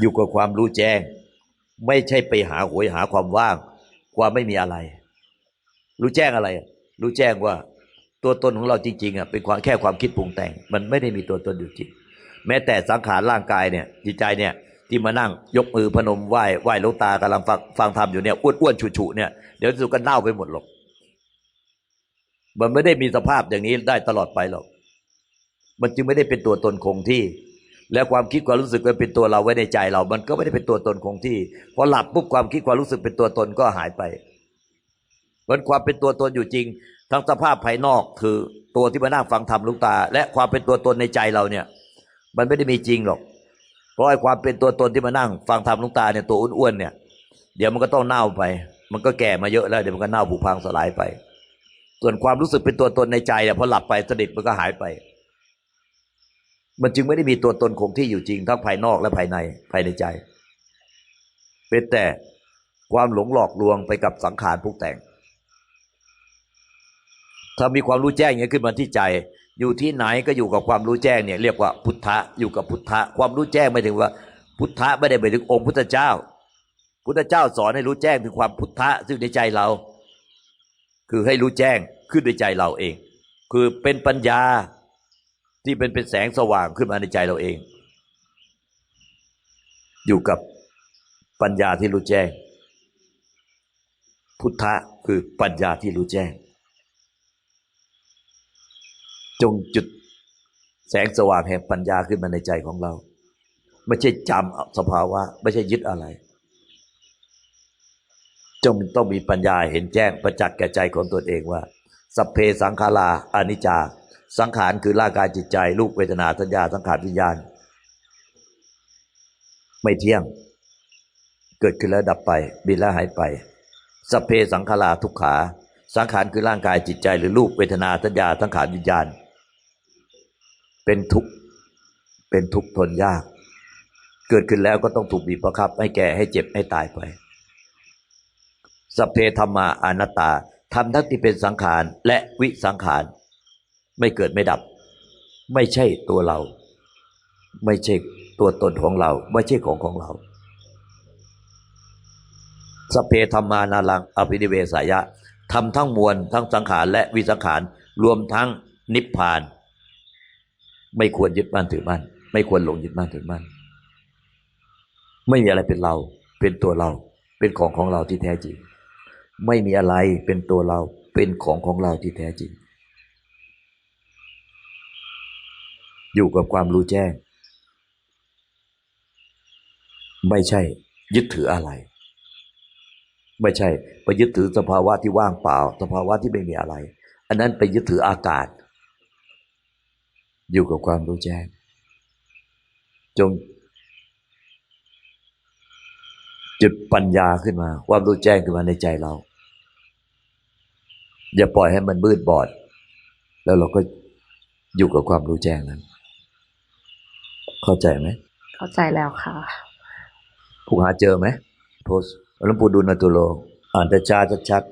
อยู่กับความรู้แจ้ง ไม่ใช่ไปหาหวยหาความว่าง ความไม่มีอะไร รู้แจ้งอะไร รู้แจ้งว่าตัวตนของเราจริงๆอะเป็นความแค่ความคิดปรุงแต่ง มันไม่ได้มีตัวตนอยู่จริง แม้แต่สังขารร่างกายเนี่ยจิตใจเนี่ยที่มานั่งยกมือพนมไหว้ไหว้ลวงตากำลังฟังฟังธรรมอยู่เนี่ยอ้วนๆฉุๆเนี่ยเดี๋ยวสุดก็เน่าไปหมดหรอกมันไม่ได้มีสภาพอย่างนี้ได้ตลอดไปหรอก มันจึงไม่ได้เป็นตัวตนคงที่ แล้วความคิดความรู้สึกมันเป็นตัวเราไว้ในใจเรา มันก็ไม่ได้เป็นตัวตนคงที่ พอหลับปุ๊บความคิดความรู้สึกเป็นตัวตนก็หายไปมันความเป็นตัวตนอยู่จริง ทั้งสภาพภายนอกคือตัวที่มานั่งฟังธรรมลุงตา และความเป็นตัวตนในใจเราเนี่ย มันไม่ได้มีจริงหรอก เพราะไอ้ความเป็นตัวตนที่มานั่ง ฟังธรรมลุงตาเนี่ยตัวอ้วนๆเนี่ย เดี๋ยวมันก็ต้องเน่าไป มันก็แก่มาเยอะแล้วเดี๋ยวมันก็เน่าผุพังสลายไป ส่วนความรู้สึกเป็นตัวตนในใจเนี่ยพอหลับไปสนิทมันก็หายไป มันจึงไม่ได้มีตัวตนคงที่อยู่จริงทั้งภายนอกและภายในภายในใจ เป็นแต่ความหลงหลอกลวงไปกับสังขารพวกแต่ง ถ้ามีความรู้แจ้งอย่างนี้ขึ้นมาที่ใจ อยู่ที่ไหนก็อยู่กับความรู้แจ้งเนี่ยเรียกว่าพุทธะอยู่กับพุทธะความรู้แจ้งไม่ถึงว่า พุทธะไม่ได้ไปถึงองค์พุทธเจ้า พุทธเจ้าสอนให้รู้แจ้งถึงความพุทธะซึ่งในใจเรา คือให้รู้แจ้งขึ้นในใจเราเอง คือเป็นปัญญา ที่เป็นเป็นแสงสว่างขึ้นมาในใจเราเอง อยู่กับปัญญาที่รู้แจ้ง พุทธะคือปัญญาที่รู้แจ้ง จงจุดแสงสว่างแห่งปัญญาขึ้นมาในใจของเรา ไม่ใช่จำสภาวะ ไม่ใช่ยึดอะไร จงต้องมีปัญญาเห็นแจ้งประจักษ์แก่ใจของตนเองว่า สัพเพสังขาราอนิจจา สังขารคือร่างกายจิตใจรูปเวทนาสัญญาสังขารวิญญาณ ไม่เที่ยง เกิดขึ้นแล้วดับไป บินแล้วหายไปสัพเพสังขาราทุกขา สังขารคือร่างกายจิตใจหรือรูปเวทนาสัญญาสังขารวิญญาณ เป็นทุกข์เป็นทุกข์ทนยาก เกิดขึ้นแล้วก็ต้องถูกบีบบังคับ ให้แก่ให้เจ็บให้ตายไปสพเพธรรมาอนัตตาทำทั้งที่เป็นสังขารและวิสังขาร ไม่เกิดไม่ดับ ไม่ใช่ตัวเรา ไม่ใช่ตัวตนของเรา ไม่ใช่ของของเราสเพธรรมานาลังอภินิเวสายะทำทั้งมวลทั้งสังขารและวิสังขารรวมทั้งนิพพาน ไม่ควรยึดมั่นถือมั่นไม่ควรหลงยึดมั่นถือมั่นไม่มีอะไรเป็นเรา เป็นตัวเรา เป็นของของเราที่แท้จริง ไม่มีอะไรเป็นตัวเรา เป็นของของเราที่แท้จริง อยู่กับความรู้แจ้ง ไม่ใช่ ยึดถืออะไร ไม่ใช่ ไปยึดถือสภาวะที่ว่างเปล่า สภาวะที่ไม่มีอะไร อันนั้นไปยึดถืออากาศ อยู่กับความรู้แจ้ง จง จุดปัญญาขึ้นมา ความรู้แจ้งขึ้นมาในใจเรา อย่าปล่อยให้มันมืดบอด แล้วเราก็อยู่กับความรู้แจ้งนั้น เข้าใจไหม เข้าใจแล้วค่ะผู้หาเจอไหมโพสหลวงปู่ดูลนาตุโล อ่านแต่ช้าชัด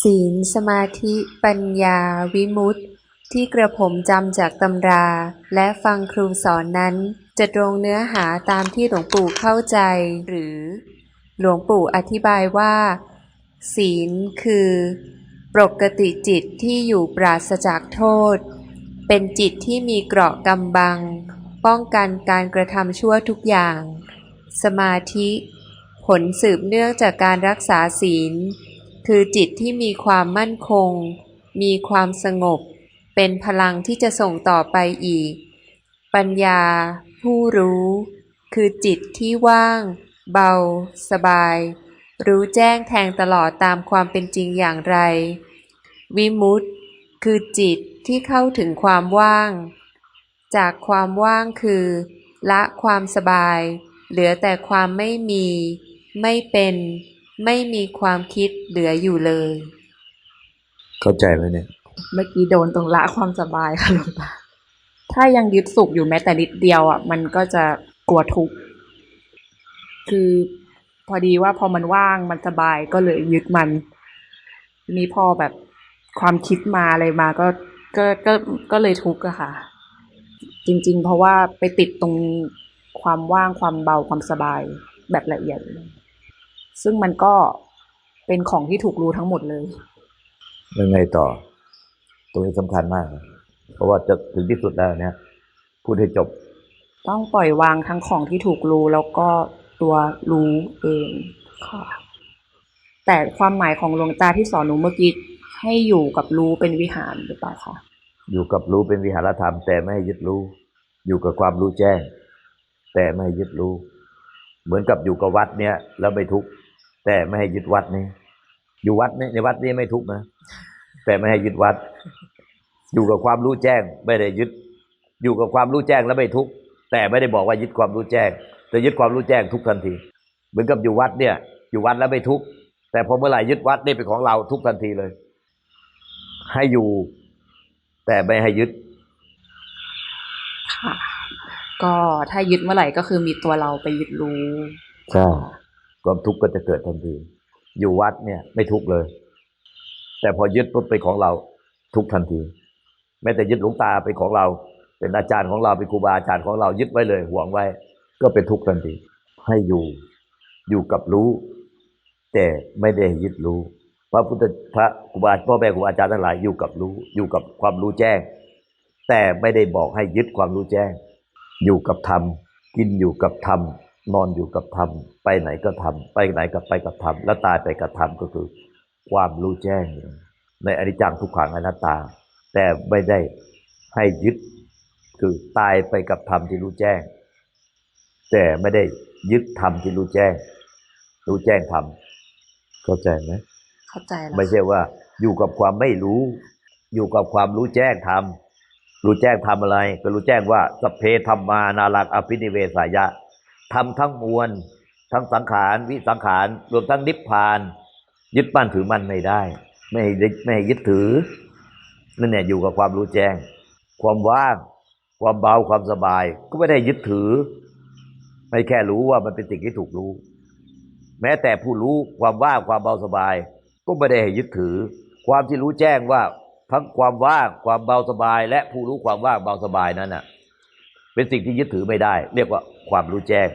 ศีลสมาธิปัญญาวิมุตติ ที่กระผมจำจากตำรา และฟังครูสอนนั้น จะตรงเนื้อหาตามที่หลวงปู่เข้าใจหรือ หลวงปู่อธิบายว่า ศีลคือ ปกติจิตที่อยู่ปราศจากโทษ เป็นจิตที่มีเกราะกำบัง ป้องกันการกระทำชั่วทุกอย่าง สมาธิ ผลสืบเนื่องจากการรักษาศีล คือจิตที่มีความมั่นคง มีความสงบ เป็นพลังที่จะส่งต่อไปอีก ปัญญา ผู้รู้ คือจิตที่ว่าง เบา สบาย รู้แจ้งแทงตลอดตามความเป็นจริงอย่างไร วิมุตติคือจิตที่เข้าถึงความว่าง จากความว่างคือ ละความสบาย เหลือแต่ความไม่มี ไม่เป็น ไม่มีความคิดเหลืออยู่เลยๆเข้าใจไหมเนี่ย เมื่อกี้โดนตรงละความสบายค่ะหลวงตาถ้ายังยึดสุขอยู่แม้แต่นิดเดียวอะ มันก็จะกลัวทุกข์คือพอดีว่าพอมันว่างมันสบายก็เลยยึดมันทีนี้พอแบบความคิดมาอะไรมาก็ก็ก็ก็เลยทุกข์อะค่ะ จริง ๆ เพราะว่าไปติดตรงความว่างความเบาความสบายแบบละเอียดเลยซึ่งมันก็เป็นของที่ถูกรู้ทั้งหมดเลยยังไงต่อ ตรงนี้สำคัญมากนะเพราะว่าจะถึงที่สุดแล้วเนี่ยพูดให้จบ ต้องปล่อยวางทั้งของที่ถูกรู้แล้วก็ตัวรู้เองค่ะแต่ความหมายของหลวงตาที่สอนหนูเมื่อกี้ให้อยู่กับรู้เป็นวิหารหรือเปล่าคะอยู่กับรู้เป็นวิหารธรรมแต่ไม่ให้ยึดรู้ อยู่กับความรู้แจ้ง แต่ไม่ยึดรู้ เหมือนกับอยู่กับวัดเนี่ยแล้วไม่ทุกข์แต่ไม่ให้ยึดวัดนี่อยู่วัดนี่ในวัดนี่ไม่ทุกข์นะแต่ไม่ให้ยึดวัด อยู่กับความรู้แจ้ง ไม่ได้ยึด อยู่กับความรู้แจ้งแล้วไม่ทุกข์แต่ไม่ได้บอกว่ายึดความรู้แจ้งแต่ยึดความรู้แจ้งทุกทันที เหมือนกับอยู่วัดเนี่ย อยู่วัดแล้วไม่ทุกข์แต่พอเมื่อไหร่ยึดวัดนี่เป็นของเราทุกทันทีเลย ให้อยู่ แต่ไม่ให้ยึด ค่ะ ก็ถ้ายึดเมื่อไหร่ก็คือมีตัวเราไปยึดรู้ใช่ความทุกข์ก็จะเกิดทันที อยู่วัดเนี่ยไม่ทุกข์เลย แต่พอยึดปุ๊บเป็นของเราทุกข์ทันที แม้แต่ยึดหลวงตาเป็นของเรา เป็นอาจารย์ของเราเป็นครูบาอาจารย์ของเรายึดไว้เลยห่วงไว้ ก็เป็นทุกข์ทันที ให้อยู่อยู่กับรู้ แต่ไม่ได้ยึดรู้พระพุทธพระครูบาพ่อแม่ครูอาจารย์ทั้งหลายอยู่กับรู้อยู่กับความรู้แจ้ง แต่ไม่ได้บอกให้ยึดความรู้แจ้ง อยู่กับธรรม กินอยู่กับธรรม นอนอยู่กับธรรม ไปไหนก็ทำไปไหนก็ไปกับธรรม แล้วตายไปกับธรรมก็คือ ความรู้แจ้ง ในอนิจจังทุกขังอนัตตา แต่ไม่ได้ให้ยึดคือตายไปกับธรรมที่รู้แจ้ง แต่ไม่ได้ยึดธรรมที่รู้แจ้ง รู้แจ้งธรรมเข้าใจไหมเข้าใจแล้วไม่ใช่ว่าอยู่กับความไม่รู้ อยู่กับความรู้แจ้งธรรม รู้แจ้งทำอะไร ก็รู้แจ้งว่าสเพธรรมานาลักอภินิเวสายะทำทั้งมวล ทั้งสังขารวิสังขารรวมทั้งนิพพาน ยึดมั่นถือมั่นไม่ได้ ไม่ให้ไม่ให้ยึดถือนั่นเนี่ยอยู่กับความรู้แจ้ง ความว่างความเบาความสบาย ก็ไม่ได้ยึดถือ ไม่แค่รู้ว่ามันเป็นสิ่งที่ถูกรู้ แม้แต่ผู้รู้ความว่างความเบาสบาย ก็ไม่ได้ให้ยึดถือ ความที่รู้แจ้งว่า ทั้งความว่างความเบาสบาย และผู้รู้ความว่างเบาสบายนั้นน่ะ เป็นสิ่งที่ยึดถือไม่ได้ เรียกว่าความรู้แจ้ง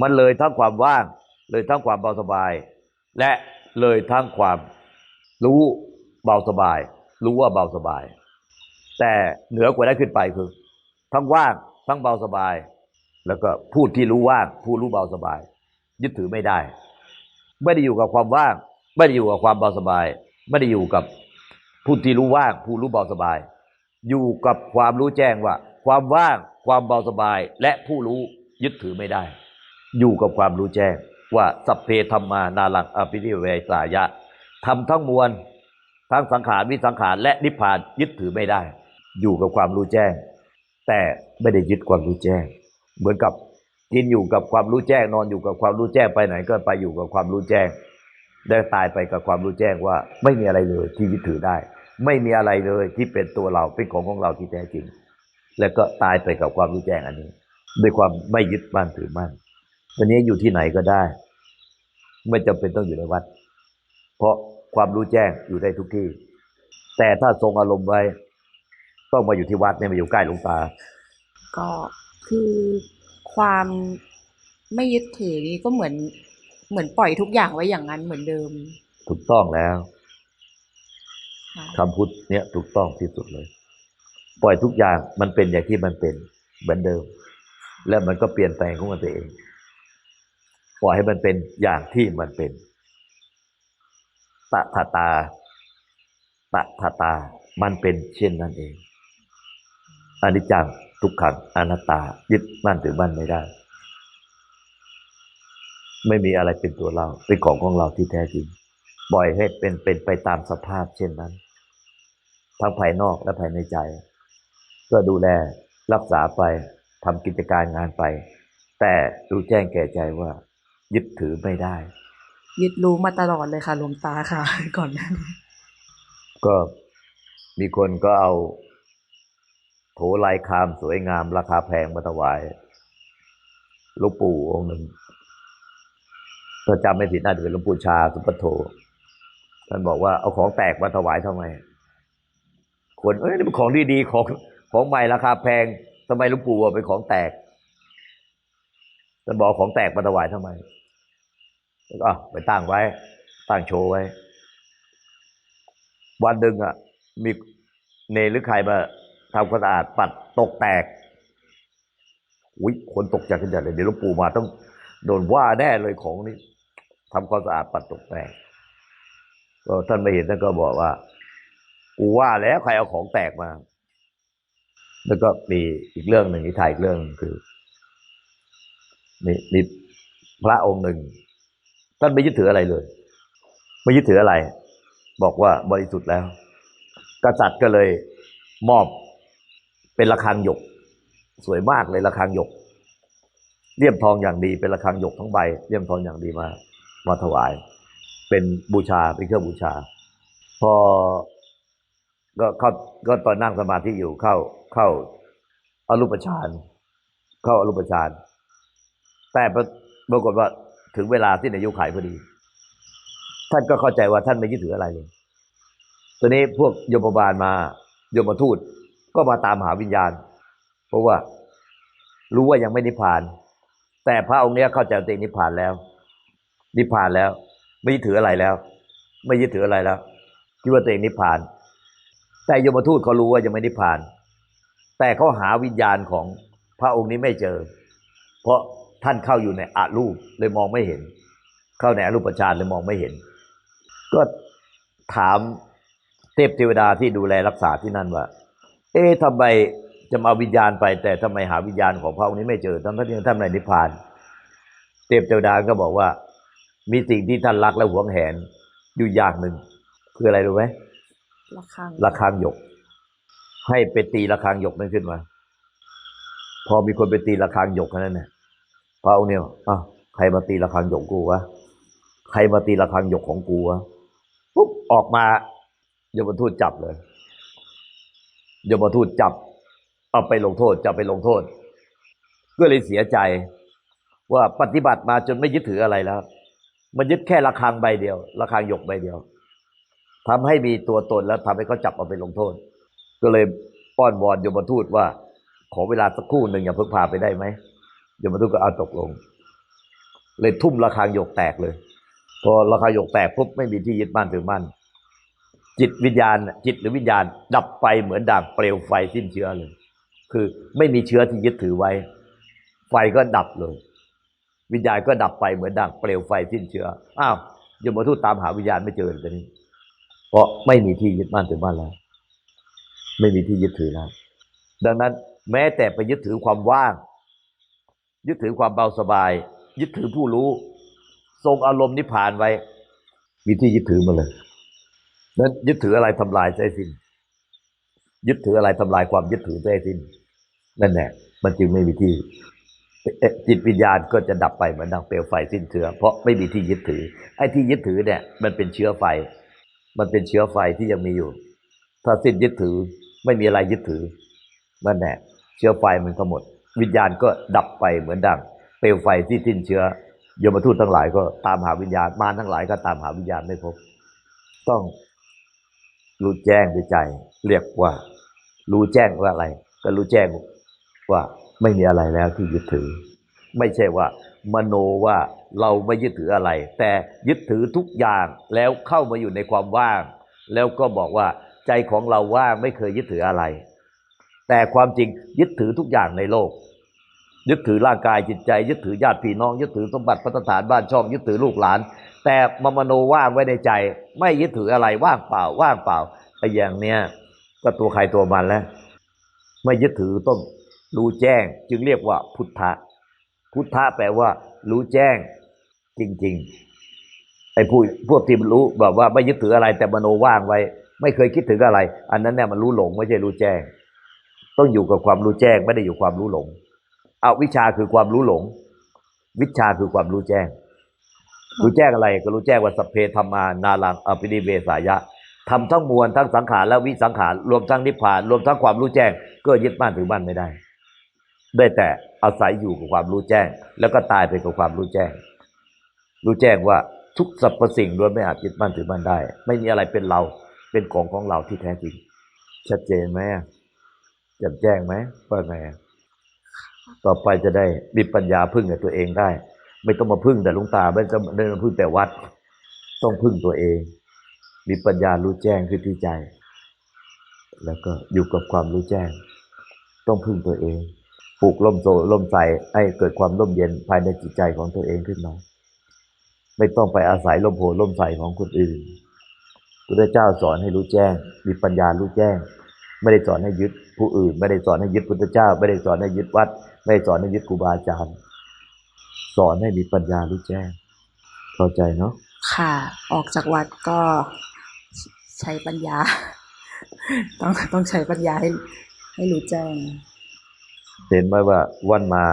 มันเลยทั้งความว่าง เลยทั้งความเบาสบาย และเลยทั้งความรู้เบาสบาย รู้ว่าเบาสบาย แต่เหนือกว่านั้นขึ้นไปคือ ทั้งว่างทั้งเบาสบาย แล้วก็พูดที่รู้ว่างผู้รู้เบาสบาย ยึดถือไม่ได้ ไม่ได้อยู่กับความว่าง ไม่ได้อยู่กับความเบาสบาย ไม่ได้อยู่กับ ผู้ที่รู้ว่าง ผู้รู้เบาสบาย อยู่กับความรู้แจ้งว่า ความว่าง ความเบาสบาย และผู้รู้ยึดถือไม่ได้ อยู่กับความรู้แจ้งว่าสัพเพธรรมานาลังอภินิเวสายะทำทั้งมวลทั้งสังขารวิสังขารและนิพพานยึดถือไม่ได้ อยู่กับความรู้แจ้ง แต่ไม่ได้ยึดความรู้แจ้ง เหมือนกับกินอยู่กับความรู้แจ้งนอนอยู่กับความรู้แจ้งไปไหนก็ไปอยู่กับความรู้แจ้ง ได้ตายไปกับความรู้แจ้งว่าไม่มีอะไรเลยที่ยึดถือได้ ไม่มีอะไรเลยที่เป็นตัวเราเป็นของของเราที่แท้จริง แล้วก็ตายไปกับความรู้แจ้งอันนี้ ด้วยความไม่ยึดมั่นถือมั่นวันนี้อยู่ที่ไหนก็ได้ ไม่จำเป็นต้องอยู่ในวัด เพราะความรู้แจ้งอยู่ได้ทุกที่ แต่ถ้าทรงอารมณ์ไว้ ต้องมาอยู่ที่วัดเนี่ยมาอยู่ใกล้หลวงตา ก็คือความไม่ยึดถือนี้ก็เหมือนเหมือนปล่อยทุกอย่างไว้อย่างนั้นเหมือนเดิม ถูกต้องแล้ว คำพุทธเนี่ยถูกต้องที่สุดเลย ปล่อยทุกอย่างมันเป็นอย่างที่มันเป็นเหมือนเดิม แล้วมันก็เปลี่ยนแปลงของมันเอง ปล่อยให้มันเป็นอย่างที่มันเป็นตถาตาตถาตา มันเป็นเช่นนั้นเองอนิจจังทุกขังอนัตตา ยึดมั่นถือมั่นไม่ได้ ไม่มีอะไรเป็นตัวเรา เป็นของของเราที่แท้จริง ปล่อยให้เป็นเป็นไปตามสภาพเช่นนั้น ทั้งภายนอกและภายในใจก็ดูแลรักษาไปทำกิจการงานไป แต่รู้แจ้งแก่ใจว่า ยึดถือไม่ได้ ยึดรู้มาตลอดเลยค่ะหลวงตาค่ะ ก่อนหน้านี้ก็มีคนก็เอาโถลายคามสวยงามราคาแพงมาถวายหลวงปู่องค์หนึ่งถ้าจำไม่ผิดน่าจะเป็นหลวงปู่ชาสุปโท ท่านบอกว่าเอาของแตกมาถวายทำไมคนเอ้ยนี่เป็นของดีๆของของใหม่ราคาแพงทำไมหลวงปู่เอาเป็นของแตกท่านบอกของแตกมาถวายทำไมแล้วก็อะไปตั้งไว้ ตั้งโชว์ไว้ วันหนึ่งอะ มีเนหรือใครมาทำความสะอาดปัดตกแตกอุ้ยคนตกใจกันใหญ่เลยเดี๋ยวหลวงปู่มาต้องโดนว่าแน่เลยของนี้ทำความสะอาดปัดตกแตก ก็ท่านไม่เห็นท่านก็บอกว่ากูว่าแล้วใครเอาของแตกมา แล้วก็มีอีกเรื่องหนึ่งที่ถ่ายอีกเรื่องคือมีมีพระองค์หนึ่งท่านไม่ยึดถืออะไรเลย ไม่ยึดถืออะไร บอกว่าบริสุทธิ์แล้ว กษัตริย์ก็เลยมอบเป็นระฆังหยก สวยมากเลยระฆังหยกเลี่ยมทองอย่างดีเป็นระฆังหยกทั้งใบเลี่ยมทองอย่างดีมามาถวาย เป็นบูชาเป็นเครื่องบูชา พอก็เข้าก็ตอนนั่งสมาธิอยู่เข้าเข้าอรูปฌานเข้าอรูปฌานแต่ปรากฏว่าถึงเวลาที่นายุไขพอดี ท่านก็เข้าใจว่าท่านไม่ยึดถืออะไรเลยตอนนี้พวกโยมบาลมาโยมทูตก็มาตามหาวิญญาณ เพราะว่ารู้ว่ายังไม่นิพพาน แต่พระองค์เนี้ยเข้าใจตัวเองนิพพานแล้ว นิพพานแล้ว ไม่ยึดถืออะไรแล้ว ไม่ยึดถืออะไรแล้วคิดว่าตัวเองนิพพาน แต่โยมทูตเขารู้ว่ายังไม่นิพพาน แต่เขาหาวิญญาณของพระองค์นี้ไม่เจอ เพราะท่านเข้าอยู่ในอารูปเลยมองไม่เห็น เข้าในอรูปฌานเลยมองไม่เห็น ก็ถามเทพเทวดาที่ดูแลรักษาที่นั่นว่า เอ๊ะทำไมจะมาเอาวิญญาณไป แต่ทำไมหาวิญญาณของพระองค์นี้ไม่เจอทั้งที่ท่านในนิพพาน เทพเทวดาก็บอกว่า มีสิ่งที่ท่านรักและหวงแหนอยู่อย่างหนึ่งคืออะไรรู้ไหมระฆังระฆังหยก ให้ไปตีระฆังหยกนั้นขึ้นมา พอมีคนไปตีระฆังหยกนั้นเนี่ยพระองค์เนี่ยอ้าวใครมาตีระฆังหยกกูวะใครมาตีระฆังหยกของกูวะปุ๊บออกมายมทูตจับเลยยมทูตจับ เอาไปลงโทษจับไปลงโทษ ก็เลยเสียใจว่าปฏิบัติมาจนไม่ยึดถืออะไรแล้ว มันยึดแค่ระฆังใบเดียวระฆังหยกใบเดียวทำให้มีตัวตนแล้วทำให้เขาจับเอาไปลงโทษ ก็เลยป้อนวอนยมทูตว่า ขอเวลาสักครู่หนึ่งอย่าเพิ่งพาไปได้ไหมยมทูตก็เอาตกลง เลยทุ่มระฆังหยกแตกเลย พอระฆังหยกแตกปุ๊บไม่มีที่ยึดมั่นถือมั่นจิตวิญญาณ จิตหรือวิญญาณ ดับไปเหมือนด่างเปลวไฟสิ้นเชื้อเลย คือไม่มีเชื้อที่ยึดถือไว้ ไฟก็ดับเลย วิญญาณก็ดับไปเหมือนด่างเปลวไฟสิ้นเชื้ออ้าวยมทูตตามหาวิญญาณไม่เจอเลยตอนนี้ เพราะไม่มีที่ยึดมั่นถือมั่นแล้ว ไม่มีที่ยึดถือแล้ว ดังนั้นแม้แต่ไปยึดถือความว่าง ยึดถือความเบาสบาย ยึดถือผู้รู้ ทรงอารมณ์นิพพานไว้ มีที่ยึดถือมาเลย นั้นยึดถืออะไรทำลายใจสิ้น ยึดถืออะไรทำลายความยึดถือใจสิ้น นั่นแหละมันจึงไม่มีที่ จิตวิญญาณก็จะดับไปเหมือนดังเปลวไฟสิ้นเชื้อเพราะไม่มีที่ยึดถือ ไอ้ที่ยึดถือเนี่ย มันเป็นเชื้อไฟ มันเป็นเชื้อไฟที่ยังมีอยู่ ถ้าสิ้นยึดถือไม่มีอะไรยึดถือนั่นแหละเชื้อไฟมันก็หมด วิญญาณก็ดับไปเหมือนดังเปลวไฟที่สิ้นเชื้อ โยมทูตทั้งหลายก็ตามหาวิญญาณมารทั้งหลายก็ตามหาวิญญาณไม่พบ ต้องรู้แจ้งด้วยใจ เรียกว่า รู้แจ้งว่าอะไร ก็รู้แจ้งว่า ไม่มีอะไรแล้วที่ยึดถือ ไม่ใช่ว่า มโนว่าเราไม่ยึดถืออะไร แต่ยึดถือทุกอย่างแล้วเข้ามาอยู่ในความว่าง แล้วก็บอกว่าใจของเราว่างไม่เคยยึดถืออะไร แต่ความจริงยึดถือทุกอย่างในโลก ยึดถือร่างกายจิตใจ ยึดถือญาติพี่น้อง ยึดถือสมบัติพัฒฐานบ้านช่อง ยึดถือลูกหลาน แต่มมโนว่างไว้ในใจ ไม่ยึดถืออะไรว่างเปล่า ว่างเปล่าไอ้อย่างเนี้ยก็ตัวใครตัวมันแล้วไม่ยึดถือต้อง รู้แจ้งจึงเรียกว่าพุทธะ พุทธะแปลว่า รู้แจ้งจริง ๆ ไอ้ผู้พวกที่มันรู้แบบว่าไม่ยึดถืออะไรแต่มโนว่างไว้ ไม่เคยคิดถึงอะไร อันนั้นเนี่ยมันรู้หลงไม่ใช่รู้แจ้ง ต้องอยู่กับความรู้แจ้งไม่ได้อยู่ความรู้หลงเอาวิชาคือความรู้หลง วิชาคือความรู้แจ้ง รู้แจ้งอะไรก็รู้แจ้งว่าสัพเพธรรมานาลังอภินิเวสายะทำทั้งมวลทั้งสังขารและวิสังขารรวมทั้งนิพพาน รวมทั้งความรู้แจ้ง ก็ยึดมั่นถือมั่นไม่ได้ ได้แต่อาศัยอยู่กับความรู้แจ้ง แล้วก็ตายไปกับความรู้แจ้ง รู้แจ้งว่าทุกสรรพสิ่งล้วนไม่อาจยึดมั่นถือมั่นได้ ไม่มีอะไรเป็นเราเป็นของของเราที่แท้จริง ชัดเจนไหมแจ่มแจ้งไหมว่าไงต่อไปจะได้มีปัญญาพึ่งกับตัวเองได้ ไม่ต้องมาพึ่งแต่ลวงตาไม่ต้องไม่ต้องพึ่งแต่วัด ต้องพึ่งตัวเอง มีปัญญารู้แจ้งขึ้นที่ใจ แล้วก็อยู่กับความรู้แจ้ง ต้องพึ่งตัวเอง ปลูกล่มโซล่มใสให้เกิดความร่มเย็นภายในจิตใจของตัวเองขึ้นมาไม่ต้องไปอาศัยล่มโพล่มใสของคนอื่นพุทธเจ้าสอนให้รู้แจ้ง มีปัญญารู้แจ้ง ไม่ได้สอนให้ยึดผู้อื่น ไม่ได้สอนให้ยึดพุทธเจ้า ไม่ได้สอนให้ยึดวัด ไม่ได้สอนให้ยึดครูบาอาจารย์ สอนให้มีปัญญารู้แจ้งเข้าใจเนาะค่ะ ออกจากวัดก็ใช้ปัญญา ต้องต้องใช้ปัญญาให้ให้รู้แจ้ง เห็นไหมว่าวันมา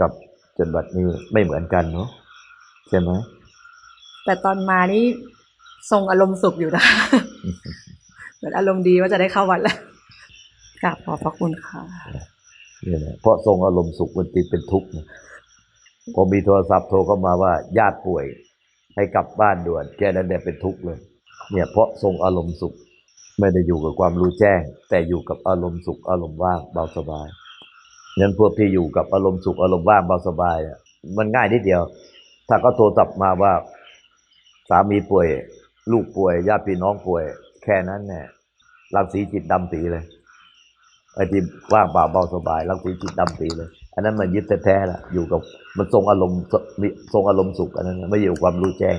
กับจนบัดนี้ไม่เหมือนกันเนาะใช่ไหมแต่ตอนมานี่ทรงอารมณ์สุขอยู่นะเหมือนอารมณ์ดีว่าจะได้เข้าวัดแล้วกราบขอบพระคุณค่ะเนี่ยนะเพราะทรงอารมณ์สุขมันติดเป็นทุกข์นะพอมีโทรศัพท์โทรเข้ามาว่า ญาติป่วย ให้กลับบ้านด่วนแค่นั้นเนี่ยเป็นทุกข์เลย เนี่ย เพราะทรงอารมณ์สุข ไม่ได้อยู่กับความรู้แจ้ง แต่อยู่กับอารมณ์สุขอารมณ์ว่างเบาสบาย งั้นพวกที่อยู่กับอารมณ์สุขอารมณ์ว่างเบาสบายอะมันง่ายนิดเดียว ถ้าเขาโทรศัพท์มาว่าสามีป่วย ลูกป่วยญาติพี่น้องป่วย แค่นั้นเนี่ยรังสีจิตดำปีเลยไอ้ที่ว่างเปล่าเบาสบายรังสีจิตดำปีเลย อันนั้นมันยึดแท้ๆละอยู่กับมันทรงอารมณ์มีทรงอารมณ์สุขอันนั้น ไม่อยู่ความรู้แจ้ง